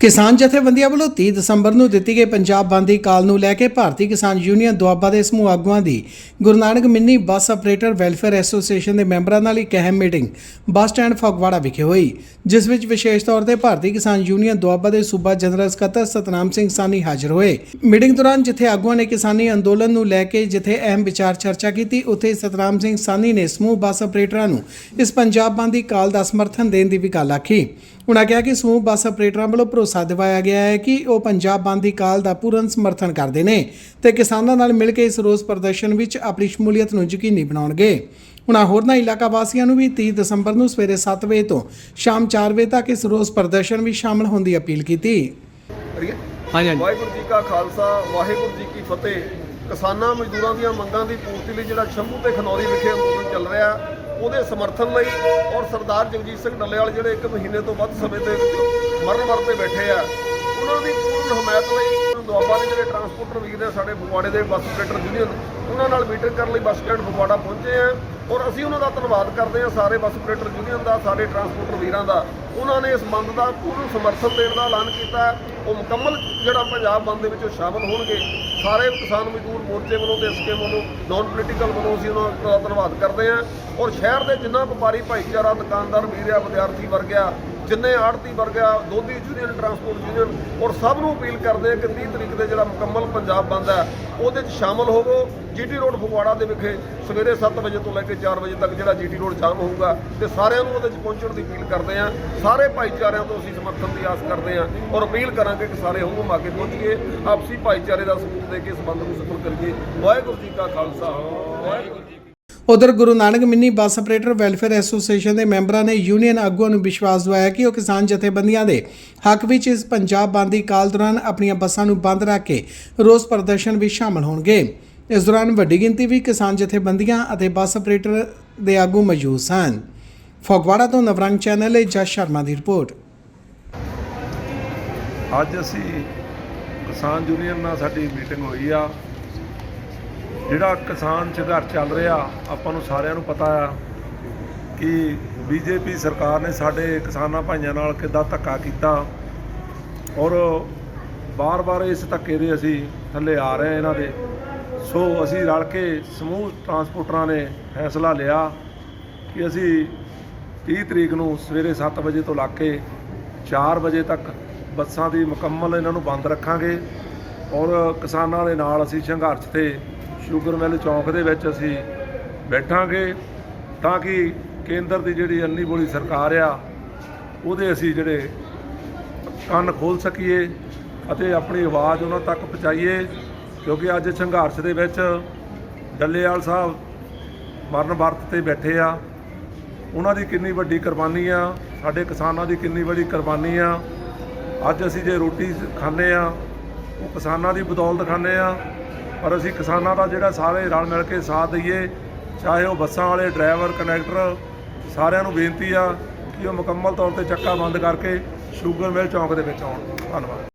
ਕਿਸਾਨ ਜਥੇਬੰਦੀਆਂ ਵੱਲੋਂ 30 ਦਸੰਬਰ ਨੂੰ ਦਿੱਤੀ ਗਈ ਪੰਜਾਬ ਬੰਦ ਦੀ ਕਾਲ ਨੂੰ ਲੈ ਕੇ ਭਾਰਤੀ ਕਿਸਾਨ ਯੂਨੀਅਨ ਦੁਆਬਾ ਦੇ ਸਮੂਹ ਆਗੂਆਂ ਦੀ Guru Nanak mini bus operator welfare association ਦੇ ਮੈਂਬਰਾਂ ਨਾਲ ਇੱਕ ਅਹਿਮ ਮੀਟਿੰਗ ਬੱਸ ਸਟੈਂਡ ਫਗਵਾੜਾ ਵਿਖੇ ਹੋਈ, ਜਿਸ ਵਿੱਚ ਵਿਸ਼ੇਸ਼ ਤੌਰ ਤੇ ਭਾਰਤੀ ਕਿਸਾਨ ਯੂਨੀਅਨ ਦੁਆਬਾ ਦੇ ਸੂਬਾ ਜਨਰਲ ਸਕੱਤਰ ਸਤਨਾਮ ਸਿੰਘ ਸਾਨੀ ਹਾਜ਼ਰ ਹੋਏ। ਮੀਟਿੰਗ ਦੌਰਾਨ ਜਿੱਥੇ ਆਗੂਆਂ ਨੇ ਕਿਸਾਨੀ ਅੰਦੋਲਨ ਨੂੰ ਲੈ ਕੇ ਜਿੱਥੇ ਅਹਿਮ ਵਿਚਾਰ ਚਰਚਾ ਕੀਤੀ, ਉੱਥੇ ਸਤਨਾਮ ਸਿੰਘ ਸਾਨੀ ਨੇ ਸਮੂਹ ਬੱਸ ਆਪਰੇਟਰਾਂ ਨੂੰ ਇਸ ਪੰਜਾਬ ਬੰਦ ਦੀ ਕਾਲ ਦਾ ਸਮਰਥਨ ਦੇਣ ਦੀ ਵੀ ਗੱਲ ਆਖੀ। ਉਨ੍ਹਾਂ ਕਿਹਾ ਕਿ ਸਮੂਹ ਬੱਸ ਆਪਰੇਟਰਾਂ ਵੱਲੋਂ ਭਰੋਸਾ ਦਿਵਾਇਆ ਗਿਆ ਹੈ ਕਿ ਉਹ ਪੰਜਾਬ ਬੰਦ ਦੀ ਕਾਲ ਦਾ ਪੂਰਨ ਸਮਰਥਨ ਕਰਦੇ ਨੇ ਤੇ ਕਿਸਾਨਾਂ ਨਾਲ ਮਿਲ ਕੇ ਇਸ ਰੋਸ ਪ੍ਰਦਰਸ਼ਨ ਵਿੱਚ ਆਪਣੀ ਸ਼ਮੂਲੀਅਤ ਨੂੰ ਯਕੀਨੀ ਬਣਾਉਣਗੇ। ਉਨ੍ਹਾਂ ਹੋਰਨਾਂ ਇਲਾਕਾ ਵਾਸੀਆਂ ਨੂੰ ਵੀ 30 ਦਸੰਬਰ ਨੂੰ ਸਵੇਰੇ 7 ਵਜੇ ਤੋਂ ਸ਼ਾਮ 4 ਵਜੇ ਤੱਕ ਇਸ ਰੋਸ ਪ੍ਰਦਰਸ਼ਨ ਵਿੱਚ ਸ਼ਾਮਲ ਹੋਣ ਦੀ ਅਪੀਲ ਕੀਤੀ। ਹਾਂਜੀ ਹਾਂਜੀ। ਵਾਹਿਗੁਰੂ ਜੀ ਕਾ ਖਾਲਸਾ ਵਾਹਿਗੁਰੂ ਜੀ ਕੀ ਫਤਿਹ। ਕਿਸਾਨਾਂ ਮਜ਼ਦੂਰਾਂ ਦੀਆਂ ਮੰਗਾਂ ਦੀ ਪੂਰਤੀ ਲਈ ਜਿਹੜਾ ਸ਼ੰਭੂ ਤੇ ਖਨੌਰੀ ਵਿਖੇ ਅੰਦੋਲਨ ਚੱਲ ਰਿਹਾ ਉਹਦੇ ਸਮਰਥਨ ਲਈ ਔਰ ਸਰਦਾਰ ਜਗਜੀਤ ਸਿੰਘ ਡੱਲੇਵਾਲ ਜਿਹੜੇ ਇੱਕ ਮਹੀਨੇ ਤੋਂ ਵੱਧ ਸਮੇਂ ਤੇ ਮਰਨ ਵਰ ਤੇ ਬੈਠੇ ਆ, ਉਹਨਾਂ ਦੀ ਪੂਰਨ ਹਮਾਇਤ ਲਈ ਦੁਆਬਾ ਦੇ ਜਿਹੜੇ ਟਰਾਂਸਪੋਰਟਰ ਵੀਰ ਨੇ ਸਾਡੇ ਫਗਵਾੜੇ ਦੇ ਬੱਸ ਆਪਰੇਟਰ ਯੂਨੀਅਨ ਉਹਨਾਂ ਨਾਲ ਮੀਟਿੰਗ ਕਰਨ ਲਈ ਬੱਸ ਸਟੈਂਡ ਫਗਵਾੜਾ ਪਹੁੰਚੇ ਆ ਔਰ ਅਸੀਂ ਉਹਨਾਂ ਦਾ ਧੰਨਵਾਦ ਕਰਦੇ ਹਾਂ ਸਾਰੇ ਬੱਸ ਆਪਰੇਟਰ ਯੂਨੀਅਨ ਦਾ, ਸਾਰੇ ਟਰਾਂਸਪੋਰਟਰ ਵੀਰਾਂ ਦਾ, ਉਹਨਾਂ ਨੇ ਇਸ ਬੰਦ ਦਾ ਪੂਰਨ ਸਮਰਥਨ ਦੇਣ ਦਾ ਐਲਾਨ ਕੀਤਾ। ਉਹ ਮੁਕੰਮਲ ਜਿਹੜਾ ਪੰਜਾਬ ਬੰਦ ਦੇ ਵਿੱਚ ਉਹ ਸ਼ਾਮਲ ਹੋਣਗੇ, ਸਾਰੇ ਕਿਸਾਨ ਮਜ਼ਦੂਰ ਮੋਰਚੇ ਵੱਲੋਂ ਤੇ ਐਸਕੇ ਵੱਲੋਂ ਨਾਨ ਪੋਲੀਟੀਕਲ ਵੱਲੋਂ ਅਸੀਂ ਉਹਨਾਂ ਦਾ ਧੰਨਵਾਦ ਕਰਦੇ ਹਾਂ। ਔਰ ਸ਼ਹਿਰ ਦੇ ਜਿੰਨਾ ਵਪਾਰੀ ਭਾਈਚਾਰਾ, ਦੁਕਾਨਦਾਰ ਵੀਰਿਆ ਵਿਦਿਆਰਥੀ ਵਰਗ ਆ ਜਿੰਨੇ ਆੜਤੀ ਵਰਗਾ ਦੋਧੀ ਯੂਨੀਅਨ ਟਰਾਂਸਪੋਰਟ ਯੂਨੀਅਨ ਔਰ ਸਭ ਨੂੰ ਅਪੀਲ ਕਰਦੇ ਆ ਕਿ 30 ਤਰੀਕ ਦੇ ਜਿਹੜਾ ਮੁਕੰਮਲ ਪੰਜਾਬ ਬੰਦ ਹੈ, ਉਹਦੇ 'ਚ ਸ਼ਾਮਲ ਹੋਵੋ। ਜੀਟੀ ਰੋਡ ਫਗਵਾੜਾ ਦੇ ਵਿਖੇ ਸਵੇਰੇ 7 ਵਜੇ ਤੋਂ ਲੈ ਕੇ 4 ਵਜੇ ਤੱਕ ਜਿਹੜਾ ਜੀਟੀ ਰੋਡ ਜਾਮ ਹੋਊਗਾ ਤੇ ਸਾਰਿਆਂ ਨੂੰ ਉਹਦੇ 'ਚ ਪਹੁੰਚਣ ਦੀ ਅਪੀਲ ਕਰਦੇ ਆ ਸਾਰੇ ਭਾਈਚਾਰਿਆਂ ਤੋਂ ਅਸੀਂ ਸਮਰਥਨ ਦੀ ਆਸ ਕਰਦੇ ਆ ਔਰ ਅਪੀਲ ਕਰਾਂਗੇ ਕਿ ਸਾਰੇ ਹੁਕਮ ਆ ਕੇ ਪਹੁੰਚੀਏ, ਆਪਸੀ ਭਾਈਚਾਰੇ ਦਾ ਸਬੂਤ ਦੇ ਕੇ ਇਸ ਨੂੰ ਸਫਲ ਕਰੀਏ। ਵਾਹਿਗੁਰੂ ਜੀ ਕਾ ਖਾਲਸਾ, ਵਾਹਿਗੁਰੂ ਜੀ ਉਧਰ Guru Nanak mini bus operator welfare association ਦੇ ਮੈਂਬਰਾਂ ਨੇ ਯੂਨੀਅਨ ਆਗੂਆਂ ਨੂੰ ਵਿਸ਼ਵਾਸ ਦਿਵਾਇਆ ਕਿ ਉਹ ਕਿਸਾਨ ਜਥੇਬੰਦੀਆਂ ਦੇ ਹੱਕ ਵਿੱਚ ਇਸ ਪੰਜਾਬ ਬੰਦ ਦੀ ਕਾਲ ਦੌਰਾਨ ਆਪਣੀਆਂ ਬੱਸਾਂ ਨੂੰ ਬੰਦ ਰੱਖ ਕੇ ਰੋਸ ਪ੍ਰਦਰਸ਼ਨ ਵਿੱਚ ਸ਼ਾਮਲ ਹੋਣਗੇ। ਇਸ ਦੌਰਾਨ ਵੱਡੀ ਗਿਣਤੀ ਵਿੱਚ ਕਿਸਾਨ ਜਥੇਬੰਦੀਆਂ ਅਤੇ ਬੱਸ ਆਪਰੇਟਰ ਦੇ ਆਗੂ ਮੌਜੂਦ ਸਨ। ਫਗਵਾੜਾ ਤੋਂ ਨਵਰੰਗ ਚੈਨਲ ਲਈ ਜਸ ਸ਼ਰਮਾ ਦੀ ਰਿਪੋਰਟ। ਅੱਜ ਅਸੀਂ ਕਿਸਾਨ ਯੂਨੀਅਨ ਨਾਲ ਸਾਡੀ ਮੀਟਿੰਗ ਹੋਈ ਆ। ਜਿਹੜਾ ਕਿਸਾਨ ਸੰਘਰਸ਼ ਚੱਲ ਰਿਹਾ, ਆਪਾਂ ਨੂੰ ਸਾਰਿਆਂ ਨੂੰ ਪਤਾ ਆ ਕਿ ਬੀਜੇਪੀ ਸਰਕਾਰ ਨੇ ਸਾਡੇ ਕਿਸਾਨਾਂ ਭਾਈਆਂ ਨਾਲ ਕਿੱਦਾਂ ਧੱਕਾ ਕੀਤਾ ਔਰ ਬਾਰ-ਬਾਰ ਇਸ ਧੱਕੇ ਦੇ ਅਸੀਂ ਥੱਲੇ ਆ ਰਹੇ ਹਾਂ ਇਹਨਾਂ ਦੇ। ਸੋ ਅਸੀਂ ਰਲ ਕੇ ਸਮੂਹ ਟਰਾਂਸਪੋਰਟਰਾਂ ਨੇ ਫੈਸਲਾ ਲਿਆ ਕਿ ਅਸੀਂ 30 ਤਰੀਕ ਨੂੰ ਸਵੇਰੇ 7 ਵਜੇ ਤੋਂ ਲੱਗ ਕੇ 4 ਵਜੇ ਤੱਕ ਬੱਸਾਂ ਦੀ ਮੁਕੰਮਲ ਇਹਨਾਂ ਨੂੰ ਬੰਦ ਰੱਖਾਂਗੇ ਔਰ ਕਿਸਾਨਾਂ ਦੇ ਨਾਲ ਅਸੀਂ ਸੰਘਰਸ਼ ਤੇ ਸ਼ੂਗਰ ਮਿਲ ਚੌਂਕ ਦੇ ਵਿੱਚ ਅਸੀਂ ਬੈਠਾਂਗੇ ਤਾਂ ਕਿ ਕੇਂਦਰ ਦੀ ਜਿਹੜੀ ਅੰਨੀ ਬੋਲੀ ਸਰਕਾਰ ਆ, ਉਹਦੇ ਅਸੀਂ ਜਿਹੜੇ ਕੰਨ ਖੋਲ ਸਕੀਏ ਅਤੇ ਆਪਣੀ ਆਵਾਜ਼ ਉਹਨਾਂ ਤੱਕ ਪਹੁੰਚਾਈਏ, ਕਿਉਂਕਿ ਅੱਜ ਸੰਘਰਸ਼ ਦੇ ਵਿੱਚ ਡੱਲੇਵਾਲ ਸਾਹਿਬ ਮਰਨ ਵਰਤ ਤੇ ਬੈਠੇ ਆ। ਉਹਨਾਂ ਦੀ ਕਿੰਨੀ ਵੱਡੀ ਕੁਰਬਾਨੀ ਆ, ਸਾਡੇ ਕਿਸਾਨਾਂ ਦੀ ਕਿੰਨੀ ਵੱਡੀ ਕੁਰਬਾਨੀ ਆ। ਅੱਜ ਅਸੀਂ ਜੇ ਰੋਟੀ ਖਾਂਦੇ ਆ ਉਹ ਕਿਸਾਨਾਂ ਦੀ ਬਦੌਲਤ ਖਾਂਦੇ ਆ ਪਰ ਅਸੀਂ ਕਿਸਾਨਾਂ ਦਾ ਜਿਹੜਾ ਸਾਰੇ ਰਲ ਮਿਲ ਕੇ ਸਾਥ ਦਈਏ, ਚਾਹੇ ਉਹ ਬੱਸਾਂ ਵਾਲੇ, ਡਰਾਈਵਰ ਕਨੈਕਟਰ ਸਾਰਿਆਂ ਨੂੰ ਬੇਨਤੀ ਆ ਕਿ ਉਹ ਮੁਕੰਮਲ ਤੌਰ ਤੇ ਚੱਕਾ ਬੰਦ ਕਰਕੇ ਸ਼ੂਗਰ ਮਿਲ ਚੌਂਕ ਦੇ ਵਿੱਚ ਆਉਣ। ਧੰਨਵਾਦ।